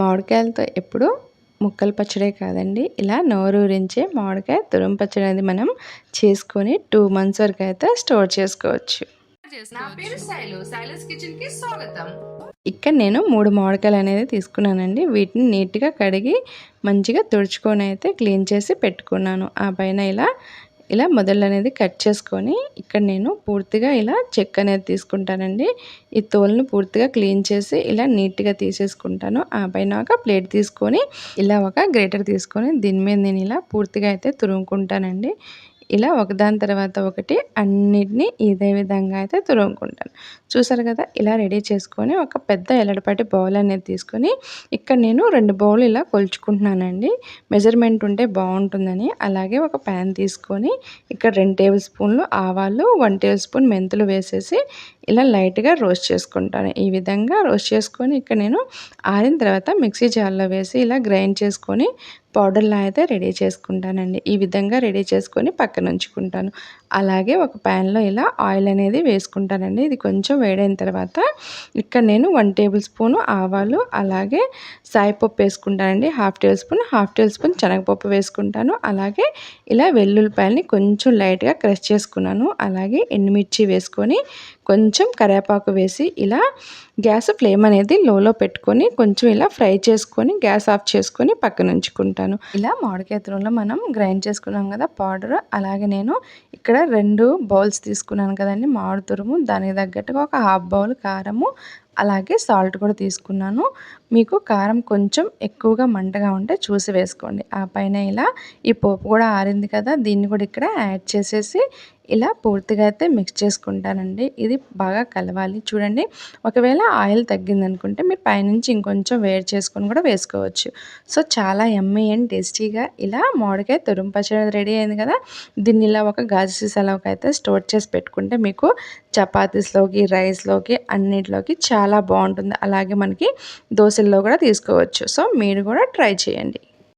మామిడికాయలతో ఎప్పుడు ముక్కలు పచ్చడే కాదండి. ఇలా నోరూరించే మామిడికాయ తురుం పచ్చడి అనేది మనం చేసుకొని టూ మంత్స్ వరకు అయితే స్టోర్ చేసుకోవచ్చు. ఇక్కడ నేను మూడు మామిడికాయలు అనేది తీసుకున్నానండి. వీటిని నీట్గా కడిగి మంచిగా తుడుచుకొని అయితే క్లీన్ చేసి పెట్టుకున్నాను. ఆ పైన ఇలా ఇలా మొదలు అనేది కట్ చేసుకొని ఇక్కడ నేను పూర్తిగా ఇలా చెక్క అనేది తీసుకుంటానండి. ఈ తోలును పూర్తిగా క్లీన్ చేసి ఇలా నీట్గా తీసేసుకుంటాను. ఆ పైన ఒక ప్లేట్ తీసుకొని ఇలా ఒక గ్రేటర్ తీసుకొని దీని మీద నేను ఇలా పూర్తిగా అయితే తురుముకుంటానండి. ఇలా ఒకదాని తర్వాత ఒకటి అన్నిటినీ ఇదే విధంగా అయితే తురుముకుంటాను. చూసారు కదా ఇలా రెడీ చేసుకొని ఒక పెద్ద ఎల్లడిపాటి బౌల్ అనేది తీసుకొని ఇక్కడ నేను రెండు బౌల్ ఇలా కొలుచుకుంటున్నానండి. మెజర్మెంట్ ఉంటే బాగుంటుందని అలాగే ఒక ప్యాన్ తీసుకొని ఇక్కడ రెండు టేబుల్ స్పూన్లు ఆవాలు వన్ టేబుల్ స్పూన్ మెంతులు వేసేసి ఇలా లైట్గా రోస్ట్ చేసుకుంటాను. ఈ విధంగా రోస్ట్ చేసుకొని ఇక్కడ నేను ఆరిన తర్వాత మిక్సీ జార్లో వేసి ఇలా గ్రైండ్ చేసుకొని పౌడర్లా అయితే రెడీ చేసుకుంటానండి. ఈ విధంగా రెడీ చేసుకొని పక్కన ఉంచుకుంటాను. అలాగే ఒక ప్యాన్లో ఇలా ఆయిల్ అనేది వేసుకుంటానండి. ఇది కొంచెం వేడైన తర్వాత ఇక్కడ నేను వన్ టేబుల్ స్పూన్ ఆవాలు అలాగే సాయిపప్పు వేసుకుంటానండి. Half tablespoon half tablespoon శనగపప్పు వేసుకుంటాను. అలాగే ఇలా వెల్లుల్లిపాయలని కొంచెం లైట్గా క్రష్ చేసుకున్నాను. అలాగే ఎండుమిర్చి వేసుకొని కొంచెం కరివేపాకు వేసి ఇలా గ్యాస్ ఫ్లేమ్ అనేది లోలో పెట్టుకొని కొంచెం ఇలా ఫ్రై చేసుకొని గ్యాస్ ఆఫ్ చేసుకొని పక్కన ఉంచుకుంటాను. ఇలా మామిడికాయ తురుములో మనం గ్రైండ్ చేసుకున్నాం కదా పౌడర్. అలాగే నేను ఇక్కడ రెండు బౌల్స్ తీసుకున్నాను కదండి మామిడి తురుము. దానికి తగ్గట్టుగా ఒక హాఫ్ బౌల్ కారము అలాగే సాల్ట్ కూడా తీసుకున్నాను. మీకు కారం కొంచెం ఎక్కువగా మంటగా ఉంటే చూసి వేసుకోండి. ఆ పైన ఇలా ఈ పోపు కూడా ఆరింది కదా దీన్ని కూడా ఇక్కడ యాడ్ చేసేసి ఇలా పూర్తిగా అయితే మిక్స్ చేసుకుంటానండి. ఇది బాగా కలవాలి. చూడండి ఒకవేళ ఆయిల్ తగ్గిందనుకుంటే మీరు పైనుంచి ఇంకొంచెం వేడి చేసుకొని కూడా వేసుకోవచ్చు. సో చాలా ఎమ్మీ అండ్ టేస్టీగా ఇలా మామిడికాయ తురుము పచ్చడి రెడీ అయింది కదా దీన్ని ఇలా ఒక గాజు సీసాలోకి అయితే స్టోర్ చేసి పెట్టుకుంటే మీకు చపాతీస్లోకి రైస్లోకి అన్నిటిలోకి చాలా బాగుంటుంది. అలాగే మనకి దోశల్లో కూడా తీసుకోవచ్చు. సో మీరు కూడా ట్రై చేయండి.